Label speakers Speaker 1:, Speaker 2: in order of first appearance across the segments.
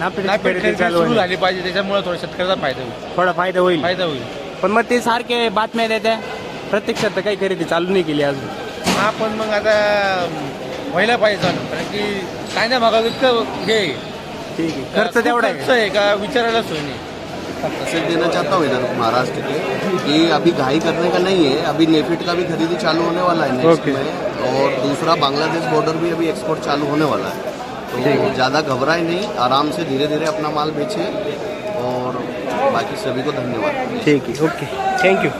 Speaker 1: खरेदी
Speaker 2: सुरू. झाली पाहिजे त्याच्यामुळे थोडा शेतकऱ्याचा फायदा होईल.
Speaker 1: थोडा फायदा होईल.
Speaker 2: फायदा होईल.
Speaker 1: पण मग ते सारखे बातम्या देत्या. प्रत्यक्षात तर काही खरेदी चालू नाही केली अजून.
Speaker 2: हा पण मग आता व्हायला पाहिजे चालू. कारण की काय नाही बघा इतकं हे आहे.
Speaker 1: ठीक आहे. खर्च तेवढा
Speaker 2: खर्च
Speaker 1: आहे
Speaker 2: आहे का विचारायला सोय नाही.
Speaker 3: मैसेज देना चाहता हूँ इधर महाराष्ट्र के कि अभी घाई करने का नहीं है अभी नेफिट का भी खरीदी चालू होने वाला है नेक्स्ट
Speaker 1: Okay.
Speaker 3: में. और दूसरा बांग्लादेश बॉर्डर भी अभी एक्सपोर्ट चालू होने वाला है. तो ज़्यादा घबराए नहीं आराम से धीरे धीरे अपना माल बेचे और बाकी सभी को धन्यवाद।
Speaker 1: ठीक आहे ओके थँक्यू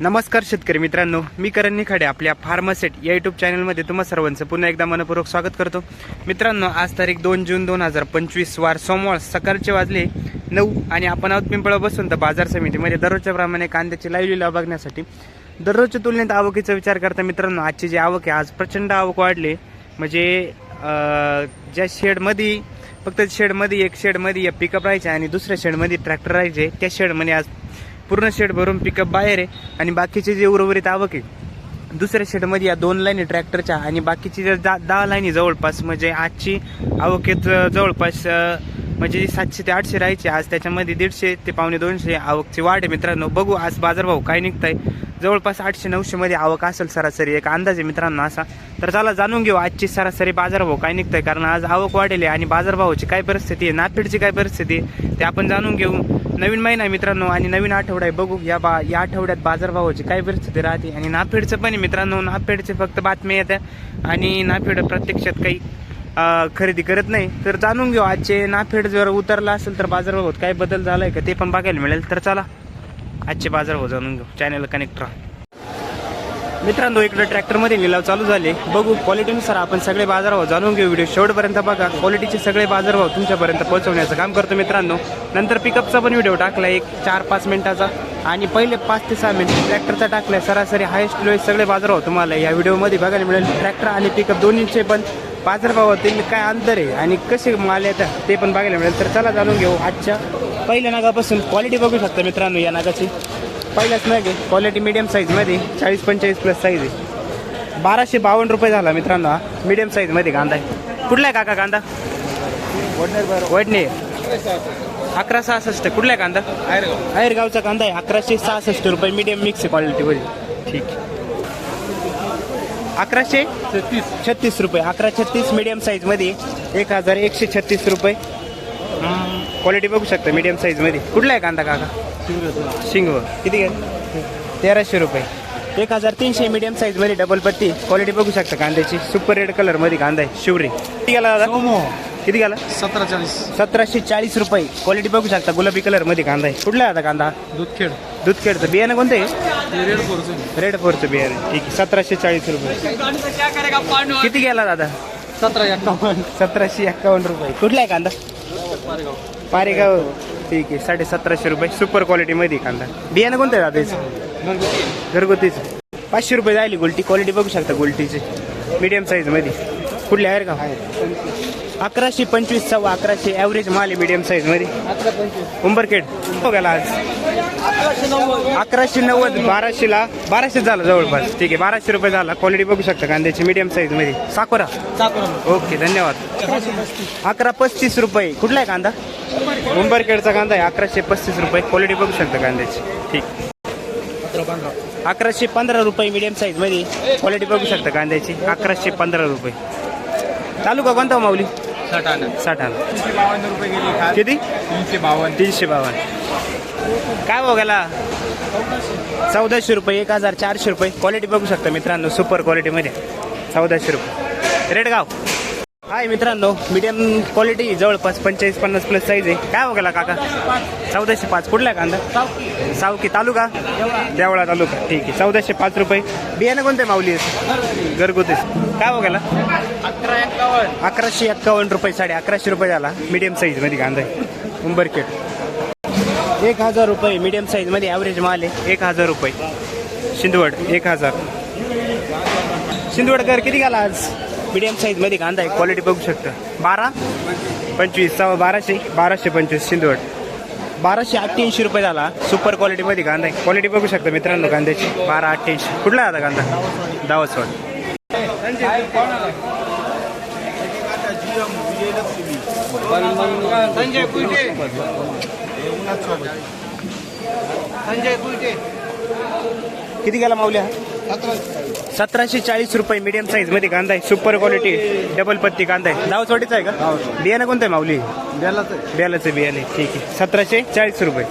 Speaker 1: नमस्कार शेतकरी मित्रांनो मी करण निखाडे आपल्या फार्मासेट या युट्यूब चॅनलमध्ये तुम्हा सर्वांचं पुन्हा एकदा मनपूर्वक स्वागत करतो. मित्रांनो आज तारीख दोन जून दोन हजार पंचवीस वार सोमवार सकाळचे वाजले नऊ आणि आपण आहोत पिंपळा बसून तर बाजार समितीमध्ये. दररोजच्या प्रमाणे कांद्याची लाईव्ह लिलाव बघण्यासाठी दररोजच्या तुलनेत आवकीचा विचार करता मित्रांनो आजची जी आवक आहे आज प्रचंड आवक वाढली. म्हणजे ज्या शेडमध्ये फक्त शेडमध्ये एक शेडमध्ये या पिकअप राहायचे आणि दुसऱ्या शेडमध्ये ट्रॅक्टर राहायचे त्या शेडमध्ये आज पूर्ण शेड भरून पिकअप बाहेर आहे आणि बाकीचे जे उर्वरित आवक आहे दुसऱ्या शेडमध्ये या दोन लाईनी ट्रॅक्टरच्या आणि बाकीची जर दहा दहा लाईनी जवळपास म्हणजे आजची आवकेत जवळपास म्हणजे सातशे ते आठशे राहायचे. आज त्याच्यामध्ये दीडशे ते पावणे दोनशे आवकची वाढ आहे मित्रांनो. बघू आज बाजारभाव काय निघताय. जवळपास आठशे नऊशे मध्ये आवक असेल सरासरी. एक अंदाज आहे मित्रांनो असा. तर चला जाणून घेऊ आजची सरासरी बाजारभाव काय निघतंय. कारण आज आवक वाढेल आहे आणि बाजारभावाची काय परिस्थिती आहे नाफेडची काय परिस्थिती आहे ते आपण जाणून घेऊ. नवीन महिना आहे मित्रांनो आणि नवीन आठवडा आहे. बघू या बा या आठवड्यात बाजारभावाची काय परिस्थिती राहते. आणि नाफेडचं पण आहे मित्रांनो. नाफेडचे फक्त बातम्या येत्या आणि नाफेड प्रत्यक्षात काही खरेदी करत नाही. तर जाणून घेऊ आजचे नाफेड जर उतरला असेल तर बाजारभावात काय बदल झालाय का ते पण बघायला मिळेल. तर चला आजचे बाजारभाव जाणून घेऊ. चॅनल कनेक्ट राहा. मित्रांनो इकडे ट्रॅक्टरमध्ये लिलाव चालू झाले. बघू क्वालिटीनुसार आपण सगळे बाजारभाव जाणून घेऊ. व्हिडिओ शेवटपर्यंत बघा. क्वालिटीचे सगळे बाजारभाव तुमच्यापर्यंत पोहोचवण्याचं काम करतो मित्रांनो. नंतर पिकअपचा पण व्हिडिओ टाकला एक चार पाच मिनिटाचा. आणि पहिले पाच ते सहा मिनिट ट्रॅक्टरचा टाकलाय. सरासरी हायस्ट लोएस्ट सगळे बाजारभाव तुम्हाला या व्हिडिओमध्ये बघायला मिळेल. ट्रॅक्टर आणि पिकअप दोन्हीचे पण बाजारभावातील काय अंतर आहे आणि कसे माल येतात ते पण बघायला मिळेल. तर चला जाणून घेऊ आजच्या पहिल्या नागापासून क्वालिटी बघू शकता मित्रांनो या नागाची. पहिल्याच नाग आहे क्वालिटी मिडियम साईजमध्ये चाळीस पंचेचाळीस प्लस साईज आहे. बाराशे बावन्न रुपये झाला मित्रांनो हा मीडियम साईजमध्ये कांदा आहे. कुठला आहे काका कांदा? वडणे. अकरा सहासष्ट. कुठला आहे कांदा? गावचा कांदा आहे. अकराशे सहासष्ट रुपये मीडियम मिक्स आहे क्वालिटीमध्ये ठीक आहे. अकराशे? छत्तीस. छत्तीस रुपये. अकरा छत्तीस मीडियम साईजमध्ये एक हजार एकशे छत्तीस रुपये. क्वालिटी बघू शकता मीडियम साईजमध्ये कुठला आहे कांदा काका? शिंगव किती घ्या तेराशे रुपये. एक हजार तीनशे मीडियम साईजमध्ये डबल पत्ती. क्वालिटी बघू शकता कांद्याची. सुपर रेड कलरमध्ये कांदा आहे. शिवरी. किती गेला दादा? किती गेला?
Speaker 2: सतरा चाळीस.
Speaker 1: सतराशे चाळीस रुपये. क्वालिटी बघू शकता. गुलाबी कलरमध्ये कांदा आहे. कुठला आहे आता कांदा?
Speaker 2: दूधखेड.
Speaker 1: दूधखेडचं. बियाणं कोणतं आहे?
Speaker 2: रेड फोरचं
Speaker 1: रेड फोरचं बियाणं ठीक आहे. सतराशे चाळीस रुपये. किती गेला दादा?
Speaker 2: सतरा एक्कावन्न
Speaker 1: सतराशे एक्कावन्न रुपये. कुठला आहे कांदा? पारेगाव. ठीक आहे. साडे सतराशे रुपये. सुपर क्वालिटीमध्ये कांदा. बियाणं कोणतं आहे दादा? घरगुतीच. पाचशे रुपये जायली गोल्टी. क्वालिटी बघू शकता गोल्टीची. मीडियम साईजमध्ये कुठले आहे का? अकराशे पंचवीस सव्वा अकराशे ॲव्हरेज माल आहे मीडियम साईजमध्ये उंबरखेड. हो गेला आज. अकराशे नव्वद बाराशेला बाराशे झाला जवळपास. ठीक आहे बाराशे रुपये झाला. क्वालिटी बघू शकता कांद्याची मीडियम साईजमध्ये साकोरा ओके धन्यवाद. अकरा पस्तीस रुपये. कुठला आहे कांदा? उंबरखेडचा कांदा आहे. अकराशे पस्तीस रुपये. क्वालिटी बघू शकता कांद्याची. ठीक. अकराशे पंधरा रुपये मीडियम साईजमध्ये क्वालिटी बघू शकता कांद्याची. अकराशे पंधरा रुपये. तालुका कोणता माऊली?
Speaker 2: साठ आलं.
Speaker 1: साठ आला.
Speaker 2: तीनशे बावन्न रुपये गेली खात
Speaker 1: किती?
Speaker 2: तीनशे बावन्न.
Speaker 1: तीनशे बावन्न. काय भाव गेला? चौदाशे रुपये एक हजार चारशे रुपये. क्वालिटी बघू शकता मित्रांनो सुपर क्वालिटीमध्ये चौदाशे रुपये. रेडगाव हाय मित्रांनो मीडियम क्वालिटी जवळपास पंचेचाळीस पन्नास प्लस साईज आहे. काय हो गेला काका? चौदाशे पाच. कुठला कांदा? सावकी. तालुका? देवळा तालुका. ठीक आहे. चौदाशे पाच रुपये. बियाणं कोणते माऊली? आहे? घरगुतीच. काय हो गेला? अकराशे एक्कावन्न रुपये साडे अकराशे रुपये झाला. मीडियम साईजमध्ये कांदा आहे. उंबरखेड. एक हजार रुपये मीडियम साईजमध्ये ॲव्हरेज माल आहे. एक हजार रुपये. शिंदवड एक हजार. शिंदवडकर किती घाला आज? मीडियम साईजमध्ये कांदा आहे क्वालिटी बघू शकता. बारा पंचवीस सव्वा बाराशे बाराशे पंचवीस शिंदवड. बाराशे अठ्ठ्याऐंशी रुपये झाला. सुपर क्वालिटीमध्ये कांदा आहे. क्वालिटी बघू शकता मित्रांनो कांद्याची. बारा अठ्ठ्याऐंशी. कुठला आता कांदा? दावसवाड.
Speaker 2: संजय संजय कुलटे.
Speaker 1: किती गेला माऊल्या? सतराशे चाळीस रुपये मीडियम साईजमध्ये कांदा आहे. सुपर क्वालिटी डबल पत्ती कांदा आहे. नाव चोडीचा आहे का? बियाणं कोणतं आहे माऊली? बेलाचं बियाणं. ठीक आहे. सतराशे चाळीस रुपये.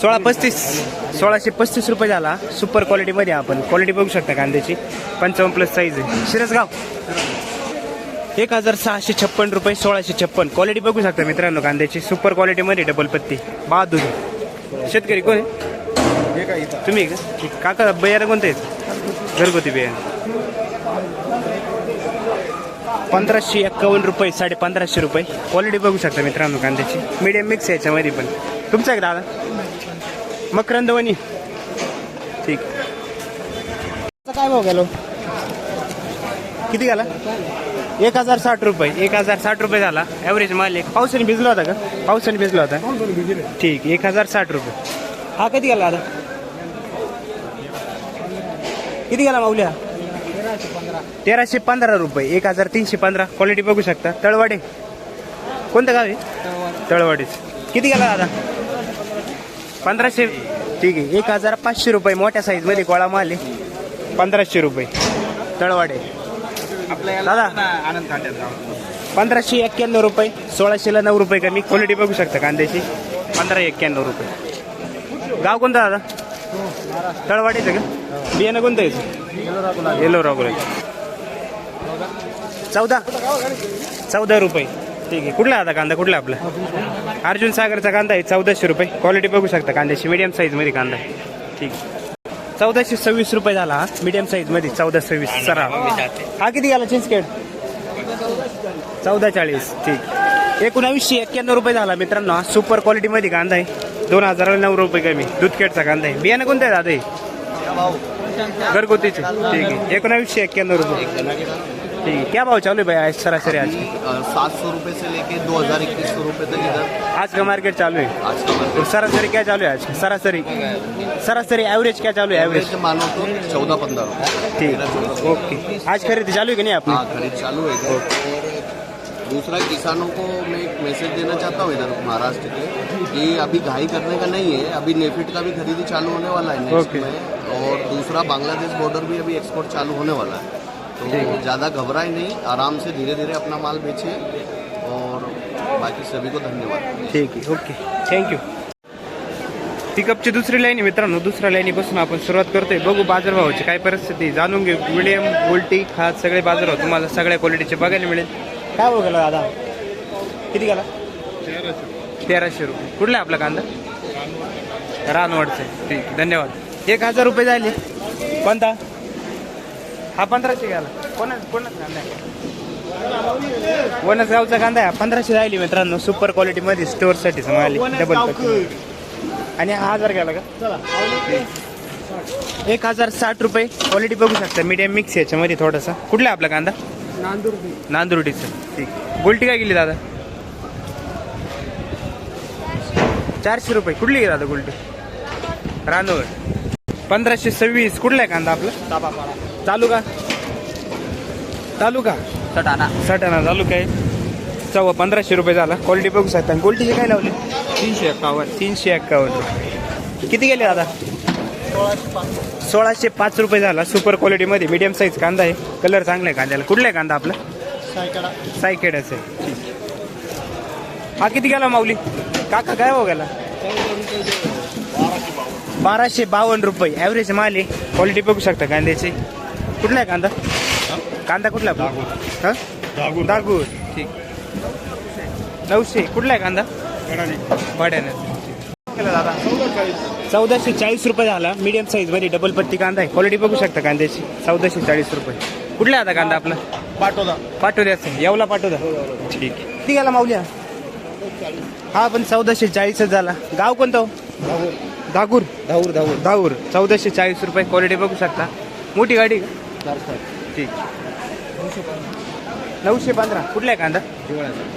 Speaker 1: सोळा पस्तीस सोळाशे पस्तीस रुपये झाला. सुपर क्वालिटीमध्ये आपण. क्वालिटी बघू शकता कांद्याची. पंचावन्न प्लस साईज आहे. शिरसगाव. एक हजार सहाशे छप्पन रुपये सोळाशे छप्पन. क्वालिटी बघू शकता मित्रांनो कांद्याची. सुपर क्वालिटीमध्ये डबल पत्ती. बहादूर. शेतकरी कोण आहे? तुम्ही. काका बियाणं कोणतं घरगुती बियाणं. पंधराशे एक्कावन्न रुपये साडे पंधराशे रुपये. क्वालिटी बघू शकता मित्रांनो कांद्याची. मीडियम मिक्स आहे याच्यामध्ये पण. तुमचं आहे दादा? मकरंदवणी. ठीक. काय भाव गेलो? किती गेला? एक हजार साठ रुपये एक हजार साठ रुपये झाला. ॲव्हरेज माल एक पावसाने भिजला होता का? पावसाने भिजला होता. ठीक एक हजार साठ रुपये. हा किती गेला आता? किती गेला माऊल्या? तेराशे पंधरा रुपये एक हजार तीनशे पंधरा. क्वालिटी बघू शकता. तळवाडे. कोणतं गाव आहे? तळवाडीच किती गेला दादा? पंधराशे ठीक आहे एक हजार पाचशे रुपये मोठ्या साईजमध्ये गोळा माल आहे. पंधराशे रुपये. तळवाडे. दादा.
Speaker 2: आनंद
Speaker 1: पंधराशे एक्क्याण्णव रुपये सोळाशेला नऊ रुपये कमी. क्वालिटी बघू शकता कांद्याची. पंधरा एक्क्याण्णव रुपये. गाव कोणतं दादा? तळवाडीचं का? बियाणं कोणतं यायचं येलो रागुला चौदा. चौदा रुपये. ठीक आहे. कुठला आता कांदा? कुठला आपला? अर्जुन सागरचा कांदा आहे. चौदाशे रुपये. क्वालिटी बघू शकता कांद्याची. मीडियम साईजमध्ये कांदा आहे. ठीक चौदाशे सव्वीस रुपये झाला हा. मीडियम साईजमध्ये चौदा सव्वीस सरा. हा किती गेला चिंचखेड चौदा चाळीस ठीक. एकोणावीसशे एक्क्याण्णव रुपये झाला मित्रांनो हा. सुपर क्वालिटीमध्ये कांदा आहे. दोन हजार नऊ रुपये कमी. दूधखेडचा कांदा आहे. बियाणं कोणतं आहे दादा? घरगुतीचे. ठीक आहे. एकोणावीसशे एक्क्याण्णव रुपये. ठीक आहे क्या भाव चालू भाई आज सरासरी आज?
Speaker 3: सात सौ रुपये से लेके दो हज़ार इक्कीस सौ रुपये तक इधर।
Speaker 1: आज का मार्केट चालू है?
Speaker 3: आज का मार्केट
Speaker 1: सरासरी क्या चालू है आज? सरासरी। सरासरी एवरेज क्या चालू है? एवरेज
Speaker 3: मानो तो चौदह पंद्रह
Speaker 1: ठीक। है ओके आज खरीदी चालू है कि नहीं आपने?
Speaker 3: हाँ खरीद चालू है। दूसरा किसानों को मैं एक मैसेज देना चाहता हूँ इधर महाराष्ट्र के कि अभी घाई करने का नहीं है। अभी नेफिट का भी खरीदी चालू होने वाला है। Next
Speaker 1: Okay.
Speaker 3: में। और दूसरा बांग्लादेश बॉर्डर भी अभी एक्सपोर्ट चालू होने वाला है। तो ज़्यादा घबराए नहीं आराम से धीरे धीरे अपना माल बेचे और बाकी सभी को धन्यवाद।
Speaker 1: ठीक आहे ओके थँक्यू पिकअपची दुसरी लाईन आहे मित्रांनो दुसऱ्या लाईनीपासून आपण सुरुवात करतोय. बघू बाजारभावाची काय परिस्थिती. जाणून घेऊ मिडियम उलटी खात सगळे बाजारभाव तुम्हाला सगळ्या क्वालिटीचे बघायला मिळेल. काय भाव गेला दादा? किती गेला? तेराशे रुपये. कुठला आहे आपला कांदा? रानवडचं आहे. ठीक आहे, धन्यवाद. एक हजार रुपये झाले. कोणता? हा पंधराशे गेला कोणा कोणाच कांदा आहे? वनस गावचा कांदा आहे. पंधराशे राहिली मित्रांनो सुपर क्वालिटी मध्ये स्टोअरसाठी माल डबल आणि हा हजार गेला का? एक हजार साठ रुपये. क्वालिटी बघू शकता. मीडियम मिक्स याच्यामध्ये थोडासा. कुठला आहे आपला कांदा? नांदुर्डीचं ठीक. गोल्टी काय गेली दादा? चारशे रुपये. कुठली गेली दादा गोल्टी रानोळ पंधराशे सव्वीस. कुठला आहे कांदा आपला? चालू का चालू का
Speaker 2: सटाणा.
Speaker 1: सटाणा चालू काय चव्वा पंधराशे रुपये झाला. क्वालिटी बघू शकता. आणि गोल्टीचे काय लावले?
Speaker 2: तीनशे एक्कावन्न
Speaker 1: तीनशे एक्कावन्न किती गेले दादा? सोळाशे पाच रुपये झाला. सुपर क्वालिटीमध्ये मीडियम साईज कांदा आहे. कलर चांगला आहे कांद्याला. कुठला आहे कांदा आपला? सायकेडाच आहे. हा किती गेला माऊली? काका काय हो गेला? बाराशे बावन्न रुपये. ॲव्हरेज माल आहे. क्वालिटी बघू शकता कांद्याची. कुठला आहे कांदा? कांदा कुठला? हा? दागूर. ठीक. नऊशे. कुठला आहे कांदा? भाड्यानं दादा चौदाशे चाळीस रुपये झाला. मीडियम साईजमध्ये डबल पत्ती कांदा आहे. क्वालिटी बघू शकता कांद्याची. चौदाशे चाळीस रुपये. कुठला आता कांदा आपला?
Speaker 2: पाठवला
Speaker 1: पाठवू द्याचं येवला पाठवू द्या ठीक. आहे किती गेला माऊल्या? हा पण चौदाशे चाळीसच झाला. गाव कोणतं दागूर.
Speaker 2: धाऊर धाऊर
Speaker 1: दाऊर. चौदाशे चाळीस रुपये क्वालिटी बघू शकता. मोठी गाडी का? ठीक. नऊशे पंधरा. कुठला आहे कांदा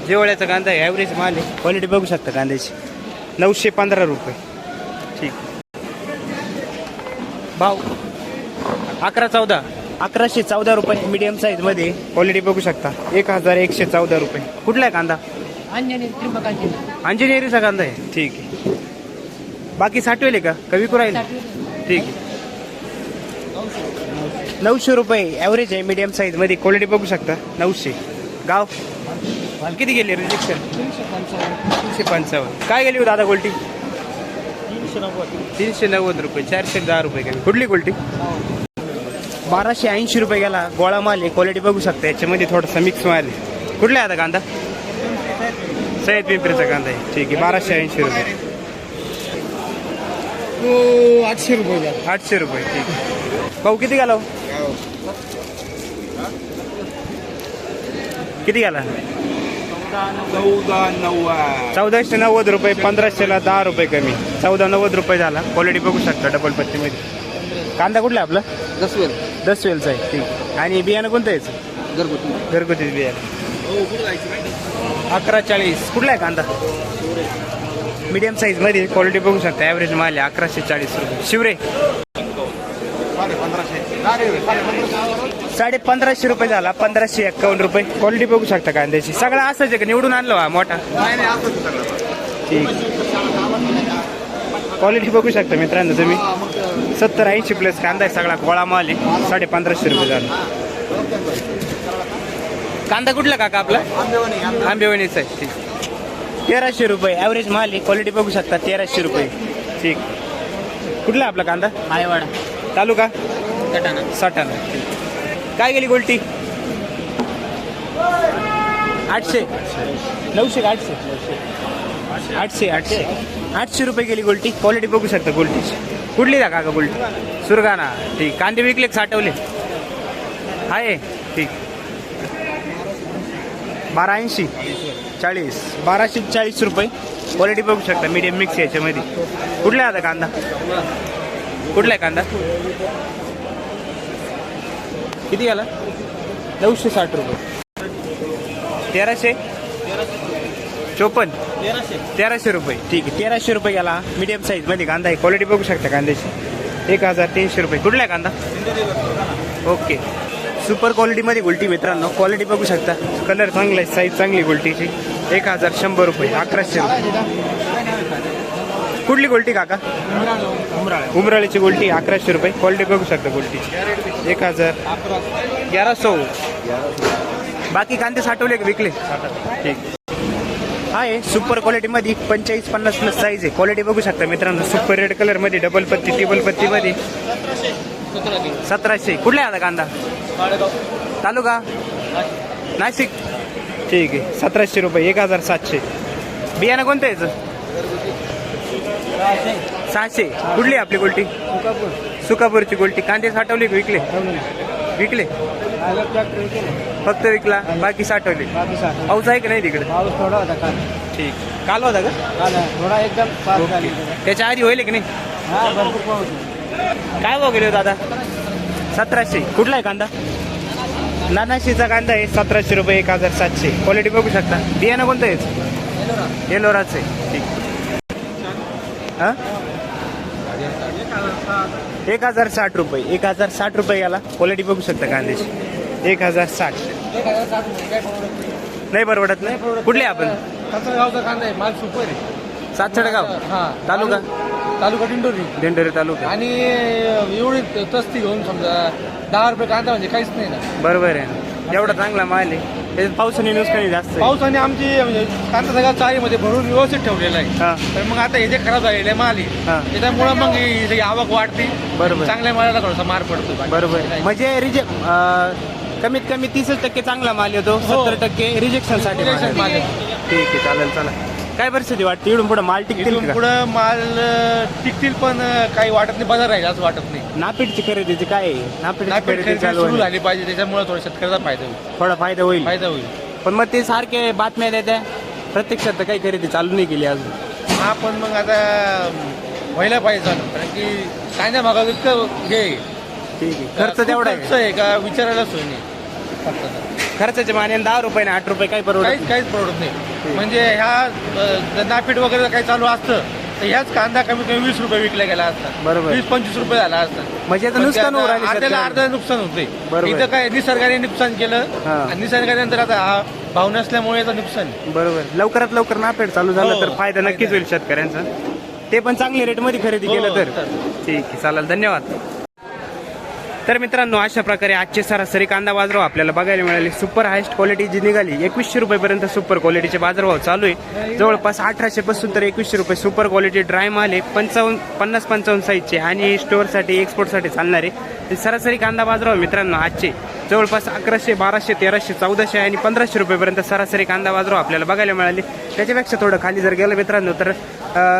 Speaker 1: जेवळ्याचा कांदा आहे. ॲव्हरेज माल आहे. क्वालिटी बघू शकता कांद्याची. नऊशे पंधरा रुपये. ठीक. भाव? अकरा चौदा. अकराशे चौदा रुपये मीडियम साईजमध्ये क्वालिटी बघू शकता. एक हजार एकशे चौदा रुपये. कुठला आहे कांदा?
Speaker 4: अंजनी त्रिंबक अंजनी
Speaker 1: अंजनेरीचा कांदा आहे. ठीक आहे. बाकी साठवेल का? कवी राहील? ठीक आहे. नऊशे रुपये ॲव्हरेज आहे मीडियम साईजमध्ये क्वालिटी बघू शकता. नऊशे. गाव? किती गेले रिजेक्शन तीनशे पंचावन्न. काय गेली हो दादा गोल्टी तीनशे नव्वद रुपये. चारशे दहा रुपये गेली. कुठली गोल्टी बाराशे ऐंशी रुपये गेला. गोळा माल आहे. क्वालिटी बघू शकता. याच्यामध्ये थोडासा मिक्स माल आहे. कुठला आहे आता कांदा? सय्यद पिंपरीचा कांदा आहे. ठीक आहे. बाराशे ऐंशी रुपये.
Speaker 2: आठशे रुपये
Speaker 1: आठशे रुपये ठीक. आहे भाऊ किती गेला हो? किती
Speaker 2: नव्वद
Speaker 1: चौदाशे नव्वद रुपये पंधराशेला दहा रुपये कमी. चौदा नव्वद रुपये झाला. क्वालिटी बघू शकता डबल पत्तीमध्ये. कांदा कुठला आहे आपला?
Speaker 3: दस वेल
Speaker 1: दस वेलचा आहे ठीक. आणि बियाणं कोणतं यायचं
Speaker 3: घरगुती.
Speaker 1: घरगुती बियाणं. अकरा चाळीस. कुठला आहे कांदा? मीडियम साईजमध्ये क्वालिटी बघू शकता. ॲव्हरेज माल आहे अकराशे चाळीस रुपये. शिवरे. साडे पंधराशे रुपये झाला. पंधराशे एक्कावन्न रुपये. क्वालिटी बघू शकता कांद्याची. सगळा असंच आहे का? निवडून आणलो हो हा मोठा. ठीक. क्वालिटी बघू शकता मित्रांनो तुम्ही. सत्तर ऐंशी प्लस कांदा आहे सगळा. गोळा माल आहे. साडे पंधराशे रुपये झाला. कांदा कुठला काका आपला? आंबेवणीचा आहे. ठीक. तेराशे रुपये. ॲव्हरेज माल आहे. क्वालिटी बघू शकता. तेराशे रुपये. ठीक. कुठला आपला कांदा?
Speaker 4: माळेवाडा.
Speaker 1: तालुका?
Speaker 4: सटाणा.
Speaker 1: साठाणा काय गेली गोल्टी? आठशे. नऊशे का आठशे? आठशे आठशे. आठशे रुपये गेली गोल्टी. क्वालिटी बघू शकता गोल्टीची. कुठली का गोल्टी? सुरगाणा. ठीक. कांदे विकले साठवले. आहे. ठीक. बारा ऐंशी चाळीस. बाराशे चाळीस रुपये. क्वालिटी बघू शकता मीडियम मिक्स याच्यामध्ये. कुठला आहे आता कांदा? कुठला आहे कांदा? किती आला नऊशे साठ रुपये. तेराशे? चोपन्न. तेराशे रुपये. ठीक आहे तेराशे रुपये गेला. मीडियम साईजमध्ये कांदा आहे. क्वालिटी बघू शकता कांद्याची. एक हजार तीनशे रुपये. कुठला आहे कांदा? ओके. सुपर क्वालिटीमध्ये गुलटी मित्रांनो. क्वालिटी बघू शकता. कलर चांगला आहे साईज चांगली गुलटीची. एक हजार शंभर रुपये अकराशे रुपये. कुठली गोल्टी काका? उमराळीची गोल्टी अकराशे रुपये. क्वालिटी बघू शकता गोल्टीची एक हजार. ग्यारा सौ बाकी कांदे साठवले का विकले? ठीक. आहे सुपर क्वालिटीमध्ये पंचेचाळीस पन्नास प्लस साईज आहे. क्वालिटी बघू शकता मित्रांनो. सुपर रेड कलरमध्ये डबल पत्ती टिबल पत्तीमध्ये सतराशे. कुठला आहे आता कांदा? तालुका? नाशिक. ठीक आहे. सतराशे रुपये एक हजार सातशे. बियाणं कोणतं याचं? सहाशे. कुठली आहे आपली गोल्टी? सुकापूरची गोल्टी. कांदे साठवले का विकले? विकले. फक्त विकला बाकी साठवले. पाऊस आहे का नाही तिकडे?
Speaker 4: पाऊस थोडा होता काल.
Speaker 1: ठीक. काल होता का?
Speaker 4: थोडा एकदम
Speaker 1: त्याच्या आधी होईल की नाही?
Speaker 4: हा भरपूर पाऊस
Speaker 1: काय भाव गेले हो दादा? सतराशे. कुठला आहे कांदा? नानाशीचा कांदा आहे सतराशे रुपये एक हजार सातशे. क्वालिटी बघू शकता. बियाणं कोणतं आहे? येलोराच आहे. ठीक. हां? एक हजार साठ रुपये. एक हजार साठ रुपये याला. क्वालिटी बघू शकता कांद्याची. एक हजार साठ. नाही परवडत नाही कुठले आपण?
Speaker 2: गावचा कांदा आहे. माल सुपर आहे.
Speaker 1: सातसडगाव
Speaker 2: हा.
Speaker 1: तालुका?
Speaker 2: तालुका दिंडोरी.
Speaker 1: दिंडोरी तालुका.
Speaker 2: आणि एवढी तस्ती घेऊन समजा दहा रुपये कांदा म्हणजे काहीच नाही ना.
Speaker 1: बरोबर आहे एवढा चांगला माल आहे. त्याच्यात पावसाने नुकसानी जास्त आहे.
Speaker 2: पावसाने आमची म्हणजे कांदा सगळा चाळीमध्ये भरून व्यवस्थित ठेवलेला आहे.
Speaker 1: हा.
Speaker 2: तर मग आता हे जे खराब झालेले माल
Speaker 1: हा.
Speaker 2: आहे त्याच्यामुळं मग ही सगळी आवक वाढते.
Speaker 1: बरोबर.
Speaker 2: चांगल्या मालाला थोडासा मार पडतो
Speaker 1: बरोबर. आहे. म्हणजे रिजेक्ट कमीत कमी तीसच टक्के चांगला माल येतो
Speaker 2: हो.
Speaker 1: सत्तर टक्के रिजेक्शनसाठी माल
Speaker 2: Rejection माल
Speaker 1: येतो. ठीक आहे चालेल चला. काय परिस्थिती वाटते? इकडून पुढे माल टिकतील
Speaker 2: इथून
Speaker 1: का?
Speaker 2: पुढं माल अं, टिकतील पण अं, काही वाटत नाही बाजार राहील असं वाटत नाही.
Speaker 1: नापीटची खरेदीची काय आहे?
Speaker 2: नापेट
Speaker 1: खरेदी
Speaker 2: खरेदी
Speaker 1: चालू
Speaker 2: सुरू
Speaker 1: आहे.
Speaker 2: झाली पाहिजे त्याच्यामुळे थोडा शेतकऱ्याचा फायदा होईल.
Speaker 1: थोडा फायदा होईल.
Speaker 2: फायदा होईल.
Speaker 1: पण मग ते सारखे बातम्या देत्या. प्रत्यक्षात तर काही खरेदी चालू नाही केली अजून.
Speaker 2: हा पण मग आता अं, व्हायला पाहिजे चालू कारण की कांद्या मागा इतकं हे आहे.
Speaker 1: ठीक आहे. खर्च तेवढा
Speaker 2: खर्च
Speaker 1: आहे
Speaker 2: आहे का विचारायला सोय नाही. खर्चाचा.
Speaker 1: खर्चाचे माने दहा रुपये ना आठ रुपये काही परवडत
Speaker 2: काहीच काहीच परवडत नाही म्हणजे ह्या अं, नापीट वगैरे काही चालू असतं तर ह्याच कांदा कमीत कमी वीस रुपये विकला गेला असता
Speaker 1: बरोबर.
Speaker 2: वीस पंचवीस रुपये झाला असता
Speaker 1: म्हणजे
Speaker 2: पण
Speaker 1: नुकसान
Speaker 2: ते
Speaker 1: होऊ
Speaker 2: आता
Speaker 1: राहिले
Speaker 2: अर्ध्याला
Speaker 1: शेतकऱ्यांना.
Speaker 2: अर्ध नुकसान होते. इथं काय निसर्गाने नुकसान केलं
Speaker 1: हा.
Speaker 2: आणि निसर्गानंतर आता हा भाव नसल्यामुळे याचं नुकसान आहे.
Speaker 1: बरोबर लवकरात लवकर नाफेड चालू झालं
Speaker 2: हो,
Speaker 1: तर फायदा नक्कीच होईल शेतकऱ्यांचा ते पण चांगले रेटमध्ये खरेदी
Speaker 2: हो,
Speaker 1: केलं तर
Speaker 2: चालेल.
Speaker 1: ठीक आहे चालेल धन्यवाद तर मित्रांनो अशा प्रकारे आजचे सरासरी कांदा बाजारभाव आपल्याला बघायला मिळाले. सुपर हायस्ट क्वालिटी जी निघाली एकवीसशे रुपयेपर्यंत सुपर क्वालिटीचे बाजारभाव चालू आहे. जवळपास अठराशे पासून तर एकवीसशे रुपये सुपर क्वालिटी ड्राय माल आहे. पंचावन्न पन्नास पंचावन्न साईजचे आणि स्टोअरसाठी एक्सपोर्टसाठी चालणारे. सरासरी कांदा बाजारभाव मित्रांनो आजचे जवळपास अकराशे बाराशे तेराशे चौदाशे आणि पंधराशे रुपयेपर्यंत सरासरी कांदा बाजारभाव आपल्याला बघायला मिळाले. त्याच्यापेक्षा थोडं खाली जर गेलं मित्रांनो तर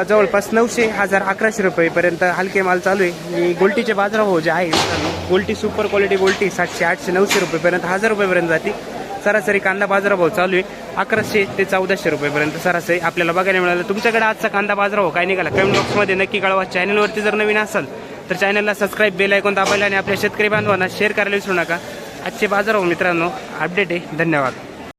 Speaker 1: जवळपास नऊशे हजार अकराशे रुपयेपर्यंत हलके माल चालू आहे. आणि गोल्टीचे बाजारभाव जे आहे मित्रांनो गोल्टी सुपर क्वालिटी गोल्टी सातशे आठशे नऊशे रुपयेपर्यंत हजार रुपयेपर्यंत जाते. सरासरी कांदा बाजारभाव चालू आहे. अकराशे ते चौदाशे रुपयेपर्यंत सरासरी आपल्याला बघायला मिळालं. तुमच्याकडे आजचा कांदा बाजारभाव काय निघाला? कमेंट बॉक्समध्ये नक्की कळवा. चॅनलवरती जर नवीन असाल तर चॅनलला सबस्क्राईब बेल ऐकून दाबायला आणि आपल्या शेतकरी बांधवांना शेअर करायला विसरू नका. आजचे बाजारभाव मित्रांनो अपडेट आहे. धन्यवाद.